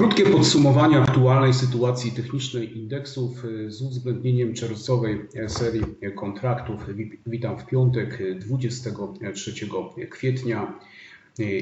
Krótkie podsumowanie aktualnej sytuacji technicznej indeksów z uwzględnieniem czerwcowej serii kontraktów. Witam w piątek 23 kwietnia.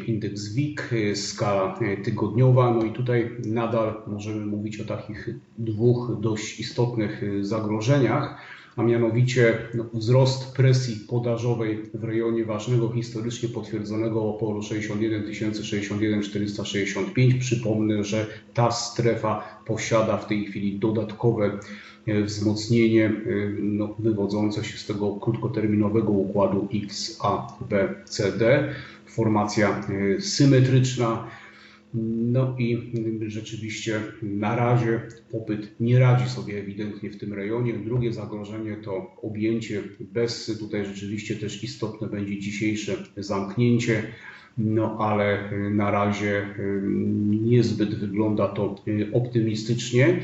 Indeks WIG, skala tygodniowa. No i tutaj nadal możemy mówić o takich dwóch dość istotnych zagrożeniach a mianowicie no, wzrost presji podażowej w rejonie ważnego historycznie potwierdzonego oporu 61 61 465. Przypomnę, że ta strefa posiada w tej chwili dodatkowe e, wzmocnienie e, no, wywodzące się z tego krótkoterminowego układu XABCD. Formacja e, symetryczna no i rzeczywiście na razie popyt nie radzi sobie ewidentnie w tym rejonie. Drugie zagrożenie to objęcie bez, tutaj rzeczywiście też istotne będzie dzisiejsze zamknięcie. No ale na razie niezbyt wygląda to optymistycznie.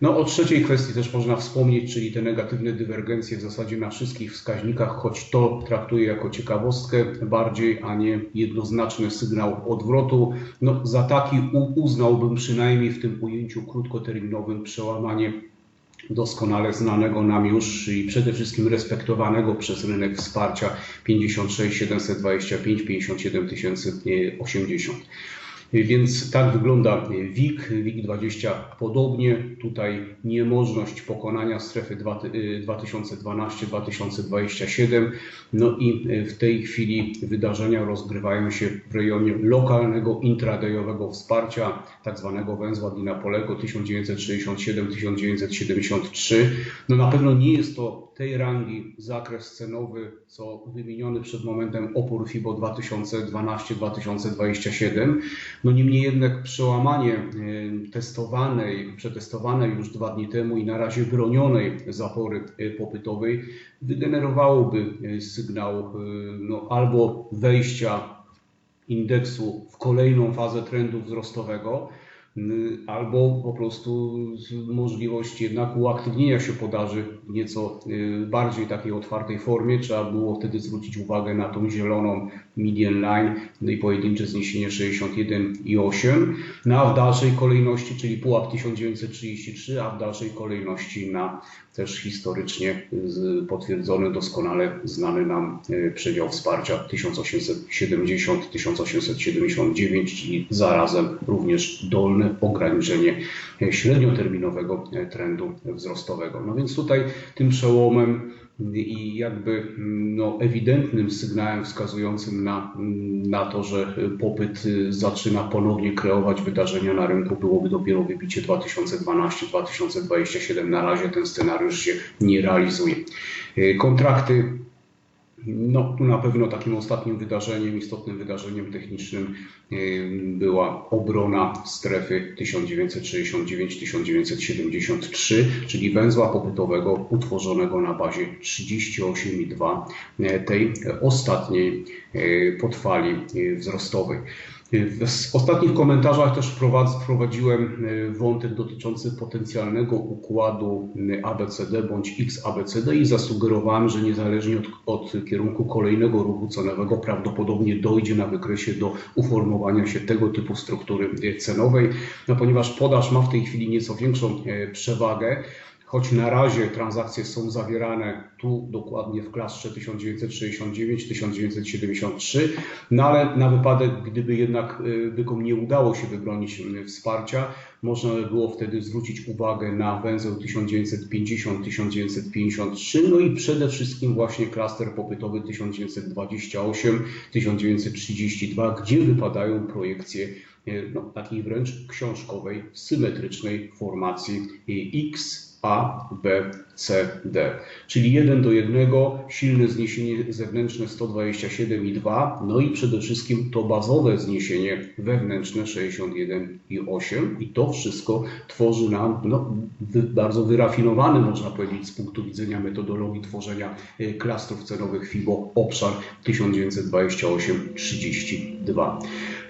No o trzeciej kwestii też można wspomnieć, czyli te negatywne dywergencje w zasadzie na wszystkich wskaźnikach, choć to traktuję jako ciekawostkę bardziej, a nie jednoznaczny sygnał odwrotu. No, za taki uznałbym przynajmniej w tym ujęciu krótkoterminowym przełamanie doskonale znanego nam już i przede wszystkim respektowanego przez rynek wsparcia 56 725 57 080. Więc tak wygląda WIG, WIG20 podobnie. Tutaj niemożność pokonania strefy 2012-2027. No i w tej chwili wydarzenia rozgrywają się w rejonie lokalnego intradayowego wsparcia, tak zwanego węzła Dinapolego 1967-1973. No na pewno nie jest to tej rangi zakres cenowy, co wymieniony przed momentem opór FIBO 2012-2027. No niemniej jednak przełamanie e, testowanej, przetestowanej już dwa dni temu i na razie bronionej zapory e, popytowej wygenerowałoby e, sygnał no, albo wejścia indeksu w kolejną fazę trendu wzrostowego, albo po prostu możliwość jednak uaktywnienia się podaży w nieco y, bardziej takiej otwartej formie. Trzeba było wtedy zwrócić uwagę na tą zieloną median line no i pojedyncze zniesienie 61,8, no a w dalszej kolejności, czyli pułap 1933, a w dalszej kolejności na też historycznie potwierdzony, doskonale znany nam y, przedział wsparcia 1870-1879, czyli zarazem również dolny ograniczenie średnioterminowego trendu wzrostowego. No więc tutaj tym przełomem i jakby no, ewidentnym sygnałem wskazującym na, na to, że popyt zaczyna ponownie kreować wydarzenia na rynku byłoby dopiero wybicie 2012-2027. Na razie ten scenariusz się nie realizuje. Kontrakty no, tu na pewno takim ostatnim wydarzeniem, istotnym wydarzeniem technicznym była obrona strefy 1969-1973, czyli węzła popytowego utworzonego na bazie 38,2 y, tej ostatniej y, podfali wzrostowej. W ostatnich komentarzach też wprowadziłem e, wątek dotyczący potencjalnego układu e, ABCD bądź XABCD i zasugerowałem, że niezależnie od, od, kierunku kolejnego ruchu cenowego prawdopodobnie dojdzie na wykresie do uformowania się tego typu struktury e, cenowej, no, ponieważ podaż ma w tej chwili nieco większą przewagę choć na razie transakcje są zawierane tu dokładnie w klastrze 1969-1973, no ale na wypadek, gdyby jednak y, bykom nie udało się wybronić y, wsparcia, można by było wtedy zwrócić uwagę na węzeł 1950-1953, no i przede wszystkim właśnie klaster popytowy 1928-1932, gdzie wypadają projekcje y, no, takiej wręcz książkowej, symetrycznej formacji X a, B, C, D. Czyli 1 do 1, silne zniesienie zewnętrzne 127,2, no i przede wszystkim to bazowe zniesienie wewnętrzne 61,8 i to wszystko tworzy nam no, bardzo wyrafinowany, można powiedzieć, z punktu widzenia metodologii tworzenia y, klastrów cenowych FIBO obszar 1928-32.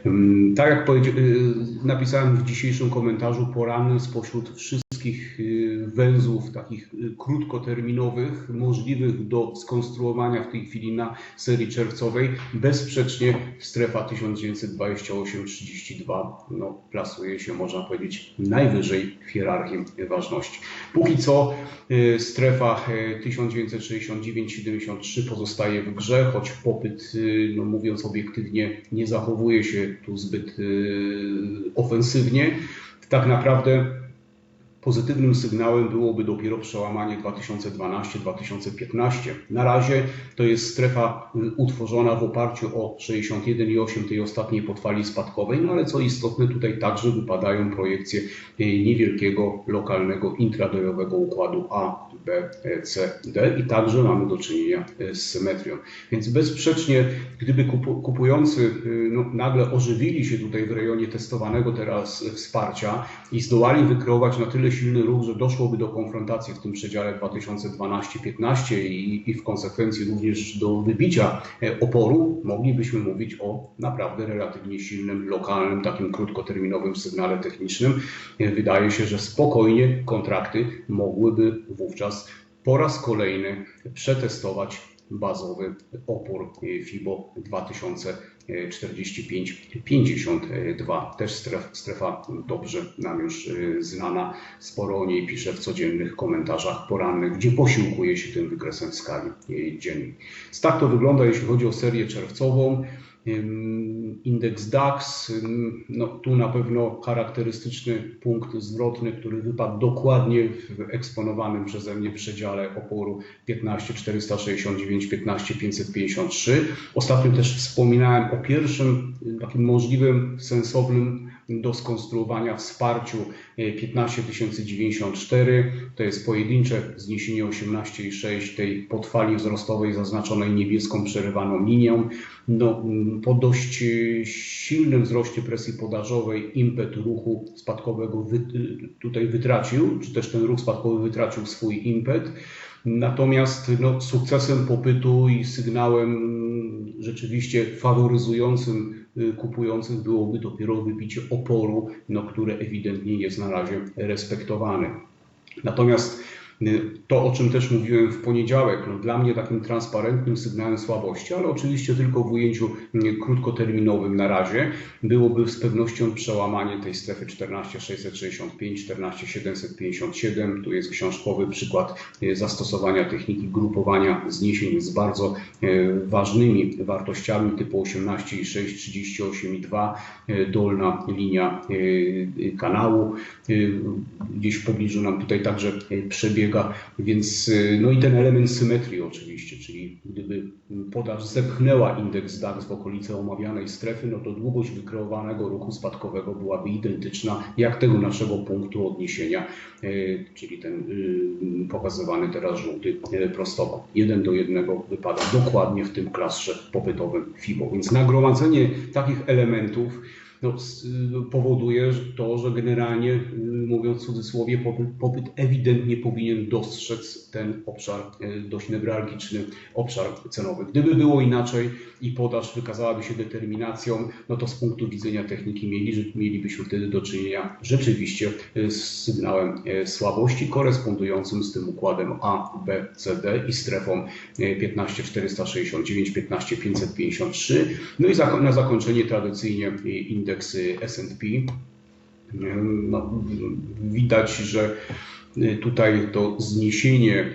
Mm, tak jak napisałem w dzisiejszym komentarzu, poranny spośród wszystkich węzłów takich krótkoterminowych, możliwych do skonstruowania w tej chwili na serii czerwcowej, bezsprzecznie strefa 1928-32 no, plasuje się, można powiedzieć, najwyżej w hierarchii ważności. Póki co strefa 1969-73 pozostaje w grze, choć popyt, no mówiąc obiektywnie, nie zachowuje się tu zbyt ofensywnie. Tak naprawdę Pozytywnym sygnałem byłoby dopiero przełamanie 2012-2015. Na razie to jest strefa y, utworzona w oparciu o 61,8 tej ostatniej podfali spadkowej, no ale co istotne tutaj także wypadają projekcje y, niewielkiego lokalnego intradojowego układu A, B, C, D i także mamy do czynienia y, z symetrią. Więc bezsprzecznie, gdyby kupujący no, nagle ożywili się tutaj w rejonie testowanego teraz wsparcia i zdołali wykreować na tyle silny ruch, że doszłoby do konfrontacji w tym przedziale 2012-15 i, i w konsekwencji również do wybicia e, oporu, moglibyśmy mówić o naprawdę relatywnie silnym, lokalnym, takim krótkoterminowym sygnale technicznym. E, wydaje się, że spokojnie kontrakty mogłyby wówczas po raz kolejny przetestować bazowy opór FIBO 2045-52. Też strefa, dobrze nam już y, znana. Sporo o niej piszę w codziennych komentarzach porannych, gdzie posiłkuję się tym wykresem w skali dziennej. Tak to wygląda, jeśli chodzi o serię czerwcową. Indeks DAX, no tu na pewno charakterystyczny punkt zwrotny, który wypadł dokładnie w eksponowanym przeze mnie przedziale oporu 15.469-15.553. Ostatnio też wspominałem o pierwszym takim możliwym, sensownym do skonstruowania wsparciu 15094. To jest pojedyncze zniesienie 18,6 tej podfali wzrostowej zaznaczonej niebieską przerywaną linią. No, po dość silnym wzroście presji podażowej impet ruchu spadkowego wy, tutaj wytracił, czy też ten ruch spadkowy wytracił swój impet. Natomiast no, sukcesem popytu i sygnałem rzeczywiście faworyzującym kupujących byłoby dopiero wybicie oporu, no, które ewidentnie jest na razie respektowane. Natomiast to, o czym też mówiłem w poniedziałek, no dla mnie takim transparentnym sygnałem słabości, ale oczywiście tylko w ujęciu krótkoterminowym na razie, byłoby z pewnością przełamanie tej strefy 14665, 14757. Tu jest książkowy przykład e, zastosowania techniki grupowania zniesień z bardzo e, ważnymi wartościami typu 18,6, 38,2, e, dolna linia kanału. Gdzieś w pobliżu nam tutaj także przebiega więc y, no i ten element symetrii oczywiście, czyli gdyby podaż zepchnęła indeks DAX w okolice omawianej strefy, no to długość wykreowanego ruchu spadkowego byłaby identyczna jak tego naszego punktu odniesienia, y, czyli ten y, pokazywany teraz żółty prostokąt. Jeden do jednego wypada dokładnie w tym klastrze popytowym FIBO. Więc nagromadzenie takich elementów no, powoduje to, że generalnie, y, mówiąc w cudzysłowie, popyt, ewidentnie powinien dostrzec ten obszar, y, dość newralgiczny obszar cenowy. Gdyby było inaczej i podaż wykazałaby się determinacją, no to z punktu widzenia techniki mieli, mielibyśmy wtedy do czynienia rzeczywiście y, z sygnałem słabości korespondującym z tym układem A, B, C, D i strefą 15469, 15553. No i na zakończenie tradycyjnie indeks indeksy S&P. No, widać, że tutaj to zniesienie e,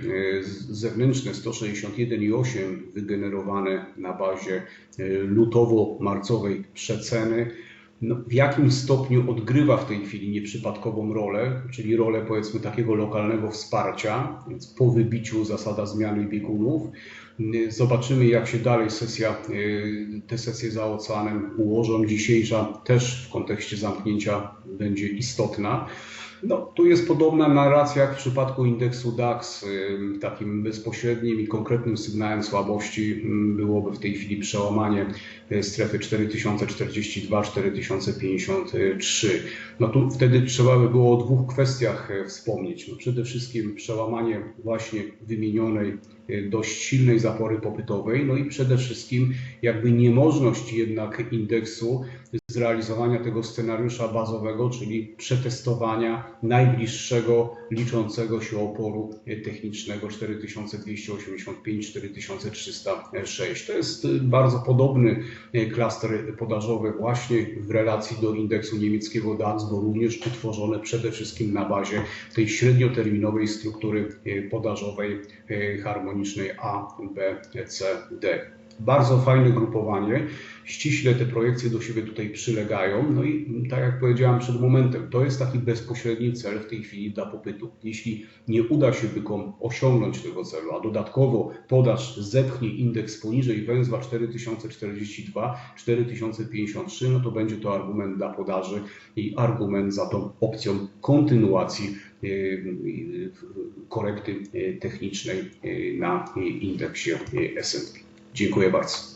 zewnętrzne 161,8 wygenerowane na bazie e, lutowo-marcowej przeceny no, w jakim stopniu odgrywa w tej chwili nieprzypadkową rolę, czyli rolę powiedzmy takiego lokalnego wsparcia, więc po wybiciu zasada zmiany biegunów. Zobaczymy, jak się dalej sesja, y, te sesje za oceanem ułożą. Dzisiejsza też w kontekście zamknięcia będzie istotna. No, tu jest podobna narracja jak w przypadku indeksu DAX. Takim bezpośrednim i konkretnym sygnałem słabości byłoby w tej chwili przełamanie y, strefy 4042-4053. No tu wtedy trzeba by było o dwóch kwestiach e, wspomnieć. No przede wszystkim przełamanie właśnie wymienionej e, dość silnej zapory popytowej, no i przede wszystkim jakby niemożność jednak indeksu zrealizowania tego scenariusza bazowego, czyli przetestowania najbliższego liczącego się oporu technicznego 4285-4306. To jest bardzo podobny klaster podażowy właśnie w relacji do indeksu niemieckiego DAX, bo również utworzone przede wszystkim na bazie tej średnioterminowej struktury podażowej harmonicznej A, B, C, D. Bardzo fajne grupowanie. Ściśle te projekcje do siebie tutaj przylegają. No i tak jak powiedziałem przed momentem, to jest taki bezpośredni cel w tej chwili dla popytu. Jeśli nie uda się bykom osiągnąć tego celu, a dodatkowo podaż zepchnie indeks poniżej węzła 4042, 4053, no to będzie to argument dla podaży i argument za tą opcją kontynuacji y, y, korekty y, technicznej na indeksie S&P. Dziękuję bardzo.